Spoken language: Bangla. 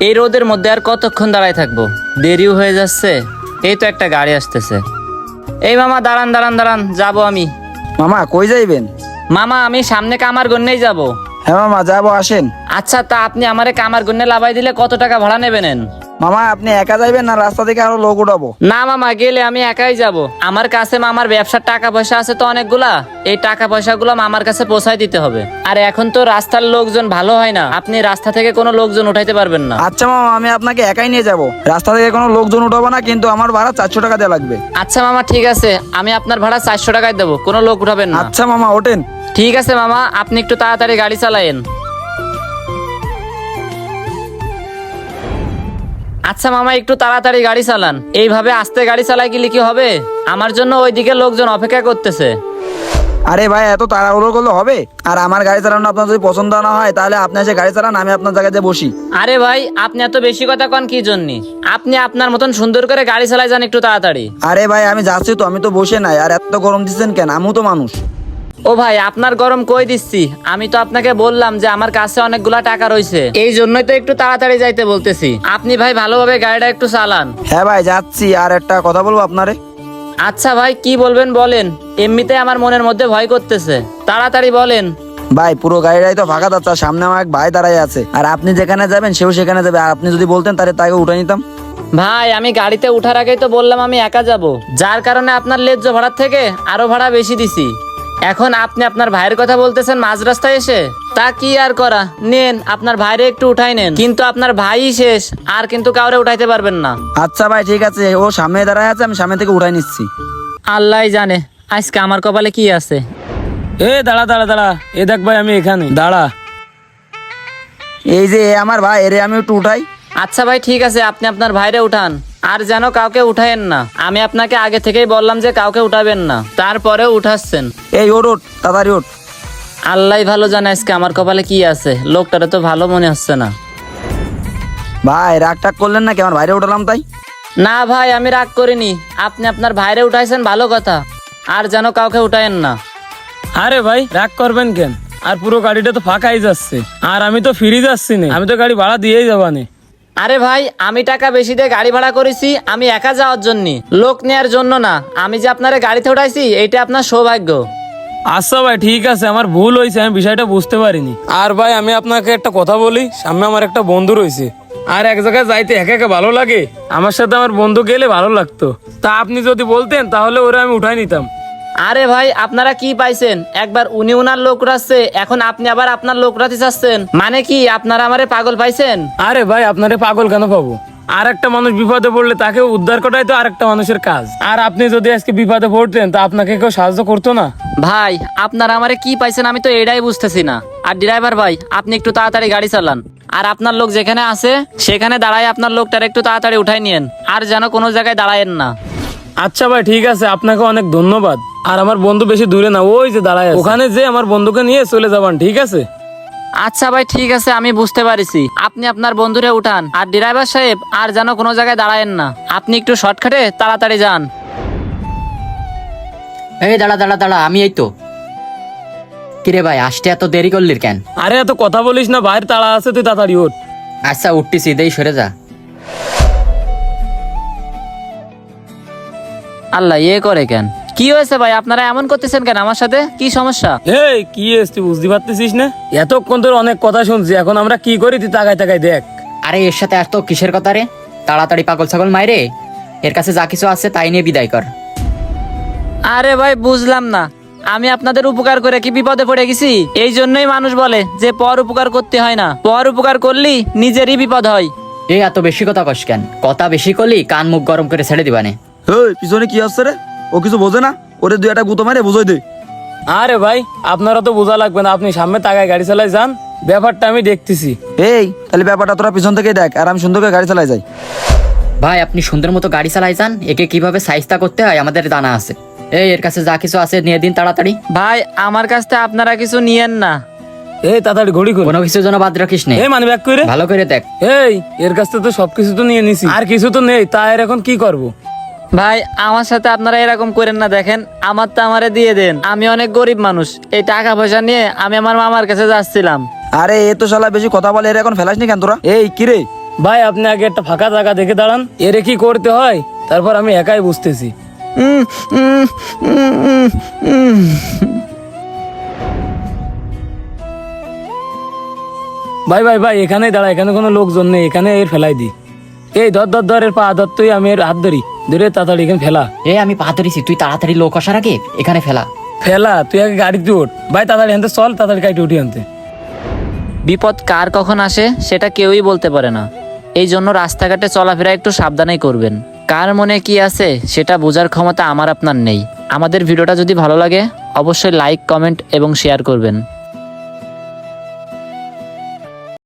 এই রোদের মধ্যে আর কতক্ষণ দাঁড়ায় থাকব? দেরিও হয়ে যাচ্ছে। এই তো একটা গাড়ি আসতেছে। এই মামা দাঁড়ান দাঁড়ান দাঁড়ান যাব আমি। মামা কই যাইবেন? মামা আমি সামনে কামার গন্যেই যাব। হ্যাঁ মামা যাব আসেন। আচ্ছা তা আপনি আমারে কামার গন্যে লাভাই দিলে কত টাকা ভাড়া নেবেন মামা আপনি একা যাইবেন না? রাস্তা থেকে আরও লোক উঠাবো। না মামা গেলে আমি একাই যাব। আমার কাছে মামার ব্যবসার টাকা পয়সা আছে তো অনেকগুলা। এই টাকা পয়সাগুলো মামার কাছে পৌঁছায় দিতে হবে। আর এখন তো রাস্তার লোকজন ভালো হয় না। আপনি রাস্তা থেকে কোনো লোকজন উঠাইতে পারবেন না। আচ্ছা মামা আমি আপনাকে একাই নিয়ে যাব। রাস্তা থেকে কোনো লোকজন উঠাবো না কিন্তু আমার ভাড়া চারশো টাকা দেওয়া লাগবে। আচ্ছা মামা ঠিক আছে। আমি আপনার ভাড়া চারশো টাকায় দেবো। কোনো লোক উঠাবেন না। আচ্ছা মামা ওঠেন। ঠিক আছে মামা আপনি একটু তাড়াতাড়ি গাড়ি চালায়েন। আচ্ছা মামা একটু তাড়াতাড়ি গাড়ি চালান। এইভাবে আস্তে গাড়ি চালাই গেলে কি হবে? আমার জন্য ওইদিকে লোকজন অপেক্ষা করতেছে। আরে ভাই এত তাড়াহুড়ো করলে হবে? আর আমার গাড়ি চালানো আপনার যদি পছন্দ না হয় তাহলে আপনি এসে গাড়ি চালান আমি আপনার জায়গায় যেয়ে বসি। আরে ভাই আপনি এত বেশি কথা কন কি জন্য? আপনি আপনার মতন সুন্দর করে গাড়ি চালাই যান একটু তাড়াতাড়ি। আরে ভাই আমি যাচ্ছি তো আমি তো বসে নাই। আর এত গরম দিচ্ছেন কেন? আমিও তো মানুষ। ও ভাই আপনার গরম কই দিচ্ছি? আমি তো আপনাকে বললাম যে আমার কাছে অনেকগুলা টাকা রয়েছে এই জন্যই তো একটু তাড়াতাড়ি যাইতে বলতেছি। আপনি ভাই ভালোভাবে গাড়িটা একটু চালান। হ্যাঁ ভাই যাচ্ছি। আর একটা কথা বলব আপনারে? আচ্ছা ভাই কি বলবেন বলেন। এমনিতে আমার মনের মধ্যে ভয় করতেছে। তাড়াতাড়ি বলেন। ভাই পুরো গাড়িটাই তো ফাঁকা যাচ্ছে। আর সামনে আমার এক ভাই দাঁড়াই আছে। আর আপনি যেখানে যাবেন সেও সেখানে যাবে। আর আপনি যদি বলতেন তাহলে তাকে উঠে নিতাম। ভাই আমি গাড়িতে উঠার আগেই তো বললাম আমি একা যাব। যার কারণে আপনার লেজ্জ ভাড়ার থেকে আরও ভাড়া বেশি দিছি। এখন আপনি আপনার ভাইয়ের কথা বলতেছেন মাঝ রাস্তায় এসে? তা কি আর করা? নেন আপনার ভাইরে একটু উঠাই নেন। কিন্তু আপনার ভাই শেষ আর কিন্তু কাউরে উঠাইতে পারবেন না। আচ্ছা ভাই ঠিক আছে। ও সামনে দাঁড়ায় আছে আমি সামনে থেকে উঠাই নিচ্ছি। আল্লাহ জানে আজকে আমার কপালে কি আছে। এ দাঁড়া দাঁড়া দাঁড়া। এ দেখ ভাই আমি এখানে। দাঁড়া। এই যে এ আমার ভাই এরে আমি একটু উঠাই। আচ্ছা ভাই ঠিক আছে আপনি আপনার ভাইরে উঠান। আর যেন কাউকে উঠায়েন না। আমি আপনাকে আগে থেকেই বললাম যে কাউকে উঠাবেন না। তারপরেও উঠাচ্ছেন। এই ওর ওঠ তাড়াতাড়ি ওঠ। আল্লাহ ভালো জানে আজকে আমার কপালে কি আছে। লোকটারে তো ভালো মনে হচ্ছে না। ভাই রাগ টাগ করলেন না কি আমার বাইরে উঠালাম তাই। না ভাই আমি রাগ করিনি। আপনি আপনার ভাইরে উঠাইছেন ভালো কথা। আর যেন কাউকে উঠায়েন না। আরে ভাই রাগ করবেন কেন? আর পুরো গাড়িটা তো ফাঁকাই যাচ্ছে। আর আমি তো ফিরে যাচ্ছি না। আমি তো গাড়ি ভাড়া দিয়েই যাবানি। আরে ভাই আমি টাকা বেশি দিয়ে গাড়ি ভাড়া করেছি আমি একা যাওয়ার জন্য। লোক নেয়ার জন্য না। আমি যে আপনারে গাড়িতে উঠাইছি এইটা আপনার সৌভাগ্য। আচ্ছা ভাই ঠিক আছে আমার ভুল হয়েছে আমি বিষয়টা বুঝতে পারিনি। আর ভাই আমি আপনাকে একটা কথা বলি সামনে আমার একটা বন্ধু রয়েছে। আর এক জায়গায় যাইতে একা একা ভালো লাগে। আমার সাথে আমার বন্ধু গেলে ভালো লাগতো। তা আপনি যদি বলতেন তাহলে ওরা আমি উঠাই নিতাম। আরে ভাই আপনারা কি পাইছেন? একবার উনি উনার লোক রাখছে এখন আপনি আবার আপনার লোক রাখতে চাচ্ছেন। মানে কি আপনারা আমারে পাগল পাইছেন? আরে ভাই আপনারে পাগল কেন পাবো? আর একটা মানুষ বিপদে পড়লে তাকে উদ্ধার করাই তো আরেকটা মানুষের কাজ। আর আপনি যদি আজকে বিপদে পড়তেন তা আপনাকে কেউ সাহায্য করতো না। ভাই আপনারা আমারে কি পাইছেন আমি তো এটাই বুঝতেছি না। আর ড্রাইভার ভাই আপনি একটু তাড়াতাড়ি গাড়ি চালান। আর আপনার লোক যেখানে আছে সেখানে দাঁড়ায় আপনার লোকটার একটু তাড়াতাড়ি উঠাই নিয়েন। আর যেন কোনো জায়গায় দাঁড়ায়েন না। আচ্ছা ভাই ঠিক আছে আপনাকে অনেক ধন্যবাদ। আর আমার বন্ধু বেশি দূরে না ওই যে দাঁড়ায় আছে। ওখানে যে আমার বন্ধুকে নিয়ে চলে যাবেন ঠিক আছে? আচ্ছা ভাই ঠিক আছে আমি বুঝতে পারিছি। আপনি আপনার বন্ধুরে উঠান আর ড্রাইভার সাহেব আর যেন কোনো জায়গায় দাঁড়ায়েন না। আপনি একটু শর্টকাটে তাড়াতাড়ি যান। এই দাঁড়া দাঁড়া দাঁড়া আমি এই তো। কিরে ভাই আসতে এত দেরি করলি কেন? আরে এত কথা বলিস না বাইরে তাড়া আছে তুই তাড়াতাড়ি ওঠ আচ্ছা উঠতি সিধেই সরে যা। আল্লাহ ইয়ে করে কেন? কি হয়েছে ভাই? আপনারা এমন করতেছেন কেন আমার সাথে? কি সমস্যা? এই কি এস তুই বুঝতে পারতেছিস না? এতক্ষণ তোর অনেক কথা শুনছি এখন আমরা কি করি তুই তাকাই তাকাই দেখ। আরে এর সাথে এত কিসের কথা রে? তাড়াতাড়ি পাগল ছাগল মাইরে এর কাছে যা কিছু আছে তাই নিয়ে বিদায় কর। আরে ভাই বুঝলাম না। আমি আপনাদের উপকার করে কি বিপদে পড়ে গেছি? এই জন্যই মানুষ বলে যে পর উপকার করতে হয় না। পর উপকার করলি নিজেরই বিপদ হয়। এই এত বেশি কথা কস কেন? কথা বেশি করলি কান মুখ গরম করে ছেড়ে দিবানে। এই পিছনে কি আসছে রে? ও কিছু বোঝে না? ওরে দুই একটা গুতো মারে বুঝাই দে। আরে ভাই আপনারা তো বোঝা লাগবে না আপনি সামনে তাকায় গাড়ি চালাই যান। ব্যাপারটা আমি দেখতেছি। এই তাহলে ব্যাপারটা তোরা পিছন থেকে দেখ আর আমি সুন্দর করে গাড়ি চালাই যাই। ভাই আপনি সুন্দর মতো গাড়ি চালাই যান একে কীভাবে সাইজটা করতে হয় আমাদের জানা আছে। এই এর কাছে যা কিছু আছে নিয়ে দিন তাড়াতাড়ি। ভাই আমার কাছ থেকে আপনারা কিছু নিয়েন না। এই তাড়াতাড়ি ঘড়ি কর কোনো কিছু যেন বাদ রাখিস নে। এই মানে ব্যাক করে ভালো করে দেখ। এই এর কাছ থেকে তো সবকিছু তো নিয়ে নিছি। আর কিছু তো নেই তা এর এখন কি করব? ভাই আমার সাথে আপনারা এরকম করেন না দেখেন। আমার তো আমারে দিয়ে দেন। আমি অনেক গরিব মানুষ। এই টাকা পয়সা নিয়ে আমি আমার মামার কাছে যাচ্ছিলাম। আরে এ তো শালা বেশি কথা বলে এর এখন ফেলাস নি কেন তোরা? এই কিরে ভাই আপনি আগে একটা ফাঁকা জায়গা দেখে দাঁড়ান। এরে কি করতে হয়? তারপর আমি একাই বুঝতেছি। উম, উম, উম, উম, উম। ভাই ভাই ভাই এখানেই দাঁড়া এখানে কোনো লোকজন নেই এখানে এর ফেলাই দি। এই ধর ধর ধর এর পা ধর তুই আমি এর হাত ধরি। ধরে তাড়াতাড়ি এখানে ফেলা। এ আমি পা ধরেছি তুই তাড়াতাড়ি লোক আসার আগে এখানে ফেলা। ফেলা তুই আগে গাড়িতে উঠ ভাই তাড়াতাড়ি আনতে চল তাড়াতাড়ি গাড়িতে উঠি আনতে। বিপদ কার কখন আসে সেটা কেউই বলতে পারে না। এই জন্য রাস্তাঘাটে চলাফেরা একটু সাবধানেই করবেন। কার মনে কি আছে সেটা বোঝার ক্ষমতা আমার আপনার নেই। আমাদের ভিডিওটা যদি ভালো লাগে অবশ্যই লাইক কমেন্ট এবং শেয়ার করবেন।